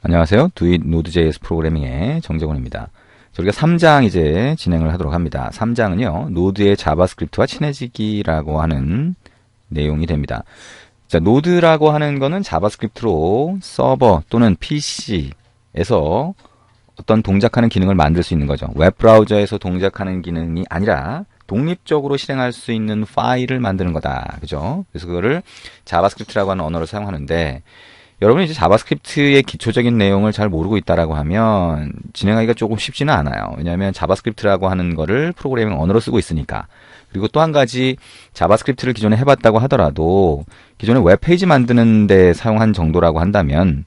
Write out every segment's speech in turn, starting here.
안녕하세요. 두잇 노드.js 프로그래밍의 정재곤입니다. 저희가 3장 이제 진행을 하도록 합니다. 3장은요, 노드의 자바스크립트와 친해지기라고 하는 내용이 됩니다. 자, 노드라고 하는 거는 자바스크립트로 서버 또는 PC에서 어떤 동작하는 기능을 만들 수 있는 거죠. 웹브라우저에서 동작하는 기능이 아니라 독립적으로 실행할 수 있는 파일을 만드는 거다. 그죠? 그래서 그거를 자바스크립트라고 하는 언어를 사용하는데 여러분이 이제 자바스크립트의 기초적인 내용을 잘 모르고 있다라고 하면 진행하기가 조금 쉽지는 않아요. 왜냐하면 자바스크립트라고 하는 거를 프로그래밍 언어로 쓰고 있으니까. 그리고 또 한 가지 자바스크립트를 기존에 해봤다고 하더라도 기존에 웹페이지 만드는 데 사용한 정도라고 한다면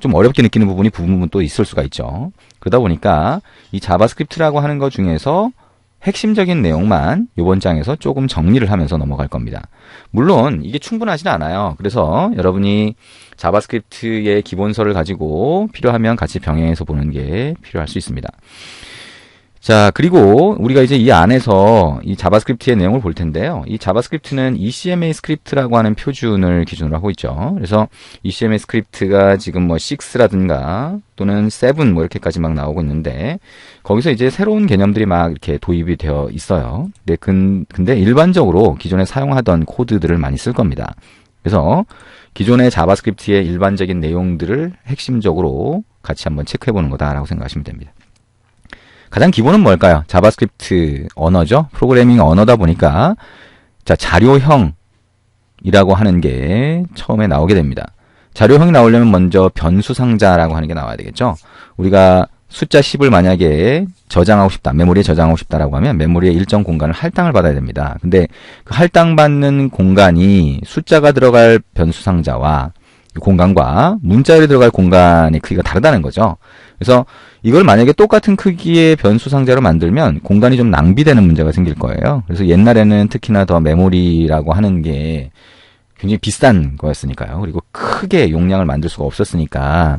좀 어렵게 느끼는 부분이 부분은 또 있을 수가 있죠. 그러다 보니까 이 자바스크립트라고 하는 것 중에서 핵심적인 내용만 이번 장에서 조금 정리를 하면서 넘어갈 겁니다. 물론 이게 충분하진 않아요. 그래서 여러분이 자바스크립트의 기본서를 가지고 필요하면 같이 병행해서 보는 게 필요할 수 있습니다. 자, 그리고 우리가 이제 이 안에서 이 자바스크립트의 내용을 볼 텐데요. 이 자바스크립트는 ECMA 스크립트라고 하는 표준을 기준으로 하고 있죠. 그래서 ECMA 스크립트가 지금 뭐 6라든가 또는 7 뭐 이렇게까지 막 나오고 있는데 거기서 이제 새로운 개념들이 막 이렇게 도입이 되어 있어요. 근데, 근, 근데 일반적으로 기존에 사용하던 코드들을 많이 쓸 겁니다. 그래서 기존의 자바스크립트의 일반적인 내용들을 핵심적으로 같이 한번 체크해 보는 거다라고 생각하시면 됩니다. 가장 기본은 뭘까요? 자바스크립트 언어죠. 프로그래밍 언어다 보니까 자 자료형이라고 하는 게 처음에 나오게 됩니다. 자료형이 나오려면 먼저 변수 상자라고 하는 게 나와야 되겠죠. 우리가 숫자 10을 만약에 저장하고 싶다, 메모리에 저장하고 싶다라고 하면 메모리의 일정 공간을 할당을 받아야 됩니다. 근데 그 할당받는 공간이 숫자가 들어갈 변수 상자와 공간과 문자열이 들어갈 공간의 크기가 다르다는 거죠. 그래서 이걸 만약에 똑같은 크기의 변수 상자로 만들면 공간이 좀 낭비되는 문제가 생길 거예요. 그래서 옛날에는 특히나 더 메모리라고 하는 게 굉장히 비싼 거였으니까요. 그리고 크게 용량을 만들 수가 없었으니까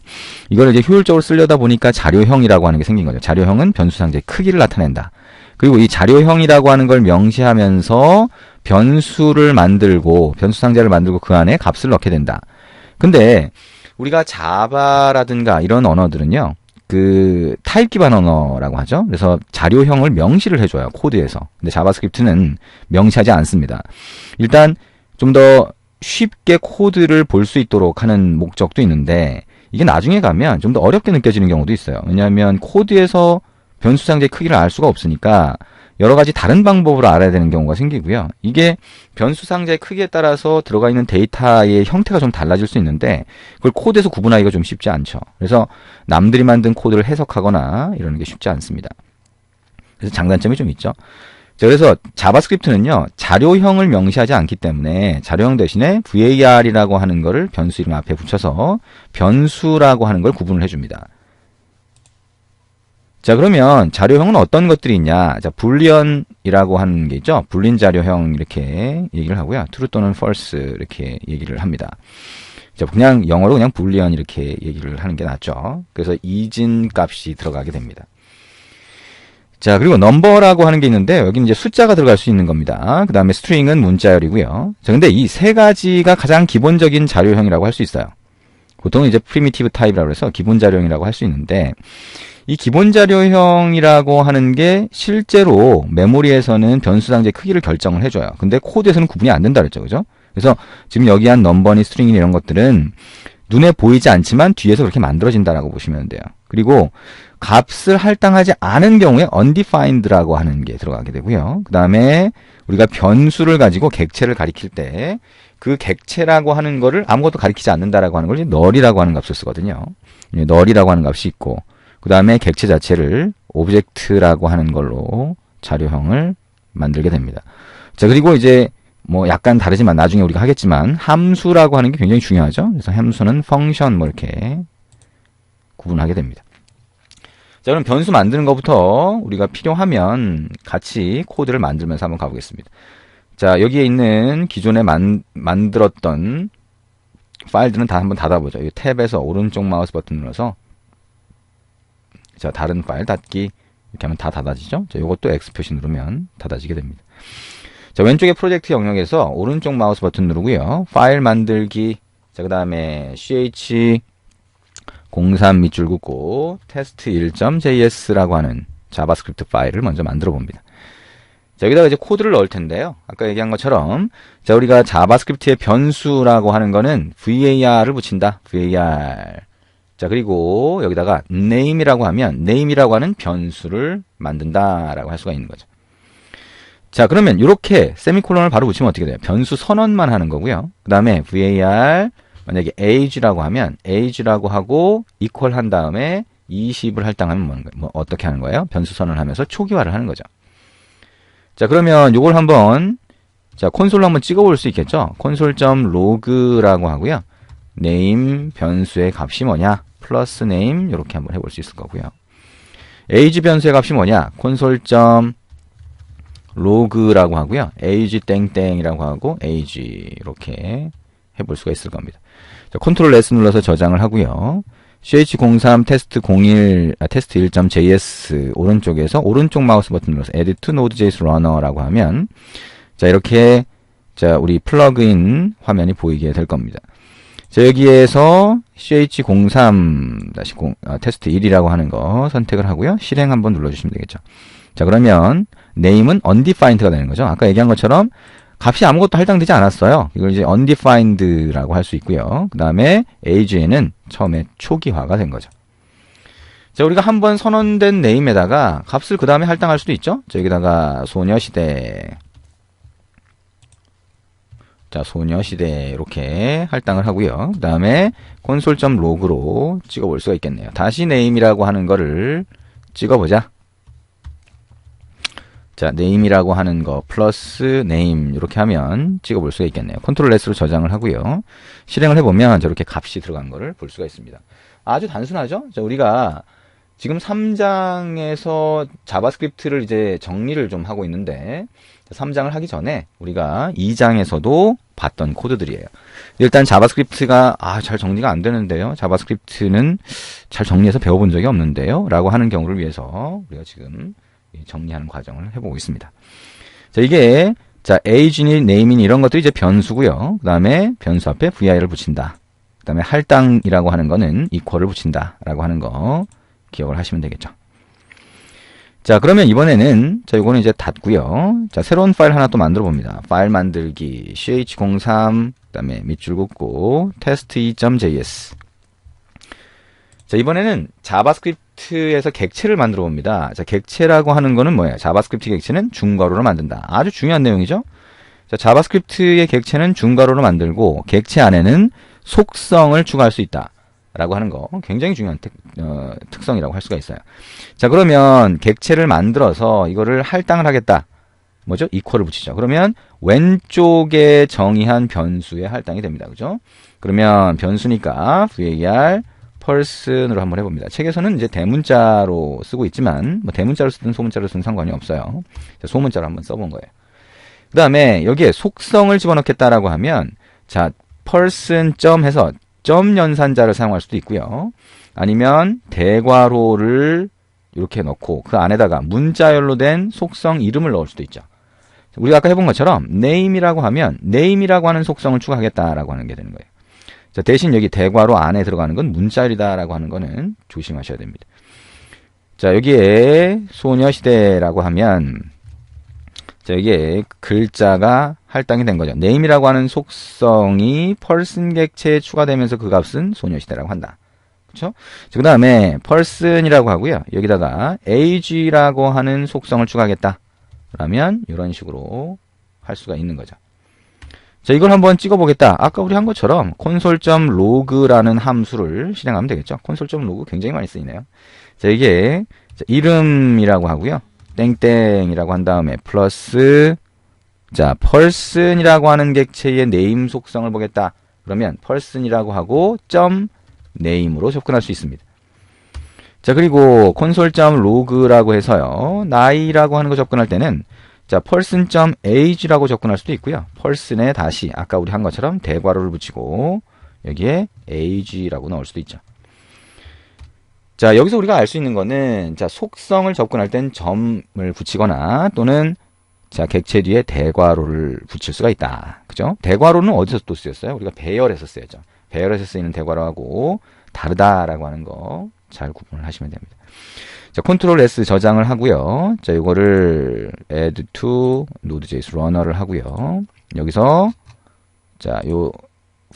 이걸 이제 효율적으로 쓰려다 보니까 자료형이라고 하는 게 생긴 거죠. 자료형은 변수 상자의 크기를 나타낸다. 그리고 이 자료형이라고 하는 걸 명시하면서 변수를 만들고 변수 상자를 만들고 그 안에 값을 넣게 된다. 근데 우리가 자바라든가 이런 언어들은요. 그 타입 기반 언어라고 하죠. 그래서 자료형을 명시를 해줘요 코드에서. 근데 자바스크립트는 명시하지 않습니다. 일단 좀 더 쉽게 코드를 볼 수 있도록 하는 목적도 있는데 이게 나중에 가면 좀 더 어렵게 느껴지는 경우도 있어요. 왜냐하면 코드에서 변수 상자의 크기를 알 수가 없으니까 여러 가지 다른 방법으로 알아야 되는 경우가 생기고요. 이게 변수 상자의 크기에 따라서 들어가 있는 데이터의 형태가 좀 달라질 수 있는데 그걸 코드에서 구분하기가 좀 쉽지 않죠. 그래서 남들이 만든 코드를 해석하거나 이러는 게 쉽지 않습니다. 그래서 장단점이 좀 있죠. 자, 그래서 자바스크립트는요, 자료형을 명시하지 않기 때문에 자료형 대신에 var이라고 하는 거를 변수 이름 앞에 붙여서 변수라고 하는 걸 구분을 해줍니다. 자, 그러면 자료형은 어떤 것들이 있냐? 자, 불리언이라고 하는 게 있죠. 불린 자료형 이렇게 얘기를 하고요. true 또는 false 이렇게 얘기를 합니다. 자, 그냥 영어로 그냥 불리언 이렇게 얘기를 하는 게 낫죠. 그래서 이진 값이 들어가게 됩니다. 자, 그리고 넘버라고 하는 게 있는데 여기는 이제 숫자가 들어갈 수 있는 겁니다. 그 다음에 스트링은 문자열이고요. 자, 근데 이 세 가지가 가장 기본적인 자료형이라고 할 수 있어요. 보통 이제 프리미티브 타입이라고 해서 기본 자료형이라고 할 수 있는데 이 기본 자료형이라고 하는 게 실제로 메모리에서는 변수 상자의 크기를 결정을 해줘요. 근데 코드에서는 구분이 안 된다 그랬죠. 그죠? 그래서 지금 여기 한 넘버니 스트링이 이런 것들은 눈에 보이지 않지만 뒤에서 그렇게 만들어진다라고 보시면 돼요. 그리고 값을 할당하지 않은 경우에 undefined라고 하는 게 들어가게 되고요. 그 다음에 우리가 변수를 가지고 객체를 가리킬 때 그 객체라고 하는 거를 아무것도 가리키지 않는다라고 하는 걸 널이라고 하는 값을 쓰거든요. 널이라고 하는 값이 있고 그 다음에 객체 자체를 오브젝트라고 하는 걸로 자료형을 만들게 됩니다. 자, 그리고 이제 뭐 약간 다르지만 나중에 우리가 하겠지만 함수라고 하는 게 굉장히 중요하죠. 그래서 함수는 펑션 뭐 이렇게 구분하게 됩니다. 자, 그럼 변수 만드는 것부터 우리가 필요하면 같이 코드를 만들면서 한번 가보겠습니다. 자, 여기에 있는 기존에 만, 만들었던 파일들은 다 한번 닫아보죠. 이 탭에서 오른쪽 마우스 버튼 눌러서 자, 다른 파일 닫기 이렇게 하면 다 닫아지죠. 자, 요것도 X 표시 누르면 닫아지게 됩니다. 자, 왼쪽에 프로젝트 영역에서 오른쪽 마우스 버튼 누르고요. 파일 만들기. 자, 그 다음에 ch 03 밑줄 긋고 test 1.js라고 하는 자바스크립트 파일을 먼저 만들어 봅니다. 자, 여기다가 이제 코드를 넣을 텐데요. 아까 얘기한 것처럼 자, 우리가 자바스크립트의 변수라고 하는 거는 var를 붙인다. var. 자, 그리고 여기다가 name이라고 하면 name이라고 하는 변수를 만든다라고 할 수가 있는 거죠. 자, 그러면 이렇게 세미콜론을 바로 붙이면 어떻게 돼요? 변수 선언만 하는 거고요. 그 다음에 var 만약에 age라고 하면 age라고 하고 equal 한 다음에 20을 할당하면 뭐, 뭐 어떻게 하는 거예요? 변수 선언을 하면서 초기화를 하는 거죠. 자, 그러면 이걸 한번 자, 콘솔로 한번 찍어 볼 수 있겠죠? 콘솔.log라고 하고요. name 변수의 값이 뭐냐? 플러스 name 이렇게 한번 해볼 수 있을 거고요. age 변수의 값이 뭐냐? 콘솔.log라고 하고요. age 땡땡이라고 하고 age 이렇게 해볼 수가 있을 겁니다. 자, 컨트롤 S 눌러서 저장을 하고요. ch03 테스트 01 아, 테스트 1.js 오른쪽에서 오른쪽 마우스 버튼 눌러서 add to node.js runner라고 하면 자 이렇게 자 우리 플러그인 화면이 보이게 될 겁니다. 자 여기에서 ch03 아, 테스트 1이라고 하는 거 선택을 하고요. 실행 한번 눌러주시면 되겠죠. 자 그러면 name은 undefined가 되는 거죠. 아까 얘기한 것처럼 값이 아무것도 할당되지 않았어요. 이걸 이제 undefined라고 할 수 있고요. 그 다음에 age에는 처음에 초기화가 된 거죠. 자, 우리가 한 번 선언된 네임에다가 값을 그 다음에 할당할 수도 있죠. 자, 여기다가 소녀시대. 자, 소녀시대 이렇게 할당을 하고요. 그 다음에 콘솔.log로 찍어볼 수가 있겠네요. 다시 네임이라고 하는 거를 찍어보자. 자, name이라고 하는 거 플러스 name 이렇게 하면 찍어볼 수가 있겠네요. 컨트롤 S로 저장을 하고요. 실행을 해보면 저렇게 값이 들어간 거를 볼 수가 있습니다. 아주 단순하죠? 자, 우리가 지금 3장에서 자바스크립트를 이제 정리를 좀 하고 있는데 3장을 하기 전에 우리가 2장에서도 봤던 코드들이에요. 일단 자바스크립트가 아, 잘 정리가 안 되는데요. 자바스크립트는 잘 정리해서 배워본 적이 없는데요. 라고 하는 경우를 위해서 우리가 지금 정리하는 과정을 해보고 있습니다. 자, 이게 자, age니 name이니 이런 것들이 이제 변수고요. 그 다음에 변수 앞에 vir을 붙인다. 그 다음에 할당이라고 하는 거는 equal을 붙인다 라고 하는 거 기억을 하시면 되겠죠. 자, 그러면 이번에는 자, 이거는 이제 닫고요. 자, 새로운 파일 하나 또 만들어 봅니다. 파일 만들기 ch03 그 다음에 밑줄 긋고 test2.js 자, 이번에는 자바스크립트에서 객체를 만들어 봅니다. 자, 객체라고 하는 거는 뭐예요? 자바스크립트 객체는 중괄호로 만든다. 아주 중요한 내용이죠? 자, 자바스크립트의 객체는 중괄호로 만들고 객체 안에는 속성을 추가할 수 있다. 라고 하는 거 굉장히 중요한 특, 어, 특성이라고 할 수가 있어요. 자, 그러면 객체를 만들어서 이거를 할당을 하겠다. 뭐죠? 이퀄을 붙이죠. 그러면 왼쪽에 정의한 변수에 할당이 됩니다. 그죠? 그러면 변수니까 var 펄슨으로 한번 해봅니다. 책에서는 이제 대문자로 쓰고 있지만 뭐 대문자로 쓰든 소문자로 쓰든 상관이 없어요. 소문자로 한번 써본 거예요. 그 다음에 여기에 속성을 집어넣겠다라고 하면 자 펄슨 점 해서 점 연산자를 사용할 수도 있고요. 아니면 대괄호를 이렇게 넣고 그 안에다가 문자열로 된 속성 이름을 넣을 수도 있죠. 우리가 아까 해본 것처럼 name이라고 하면 name이라고 하는 속성을 추가하겠다라고 하는 게 되는 거예요. 자, 대신 여기 대괄호 안에 들어가는 건 문자열이다라고 하는 거는 조심하셔야 됩니다. 자, 여기에 소녀시대라고 하면 자, 이게 글자가 할당이 된 거죠. name이라고 하는 속성이 person 객체에 추가되면서 그 값은 소녀시대라고 한다. 그렇죠? 그 다음에 person이라고 하고요. 여기다가 age라고 하는 속성을 추가하겠다. 그러면 이런 식으로 할 수가 있는 거죠. 자, 이걸 한번 찍어보겠다. 아까 우리 한 것처럼 console.log라는 함수를 실행하면 되겠죠. console.log 굉장히 많이 쓰이네요. 자, 이게 이름이라고 하고요. 땡땡이라고 한 다음에 플러스 자, person이라고 하는 객체의 name 속성을 보겠다. 그러면 person이라고 하고 점 name으로 접근할 수 있습니다. 자, 그리고 console.log라고 해서요. 나이라고 하는 거 접근할 때는 자, person.age라고 접근할 수도 있고요. person에 다시 아까 우리 한 것처럼 대괄호를 붙이고 여기에 age라고 넣을 수도 있죠. 자, 여기서 우리가 알 수 있는 거는 자, 속성을 접근할 땐 점을 붙이거나 또는 자, 객체 뒤에 대괄호를 붙일 수가 있다. 그죠? 대괄호는 어디서 또 쓰였어요? 우리가 배열에서 쓰였죠. 배열에서 쓰이는 대괄호하고 다르다라고 하는 거 잘 구분을 하시면 됩니다. 자, 컨트롤 S 저장을 하고요. 자, 이거를 add to node.js runner를 하고요. 여기서 자, 요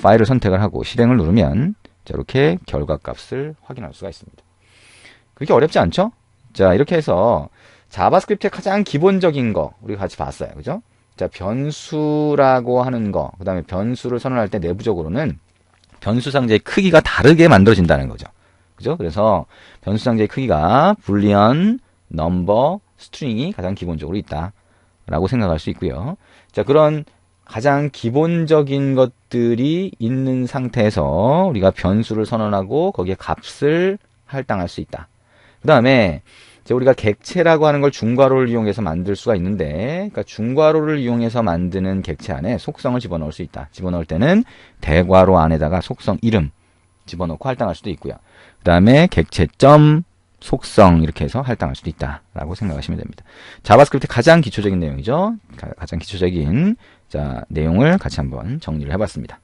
파일을 선택을 하고 실행을 누르면 자, 이렇게 결과 값을 확인할 수가 있습니다. 그렇게 어렵지 않죠? 자, 이렇게 해서 자바스크립트의 가장 기본적인 거 우리가 같이 봤어요. 그죠? 자, 변수라고 하는 거, 그 다음에 변수를 선언할 때 내부적으로는 변수 상자의 크기가 다르게 만들어진다는 거죠. 그죠? 그래서 변수 상자의 크기가 불리언, 넘버, 스트링이 가장 기본적으로 있다. 라고 생각할 수 있고요. 자, 그런 가장 기본적인 것들이 있는 상태에서 우리가 변수를 선언하고 거기에 값을 할당할 수 있다. 그 다음에 이제 우리가 객체라고 하는 걸 중괄호를 이용해서 만들 수가 있는데, 그러니까 중괄호를 이용해서 만드는 객체 안에 속성을 집어넣을 수 있다. 집어넣을 때는 대괄호 안에다가 속성 이름 집어넣고 할당할 수도 있고요. 그 다음에 객체점 속성 이렇게 해서 할당할 수도 있다라고 생각하시면 됩니다. 자바스크립트 가장 기초적인 내용이죠. 가, 가장 기초적인 자 내용을 같이 한번 정리를 해봤습니다.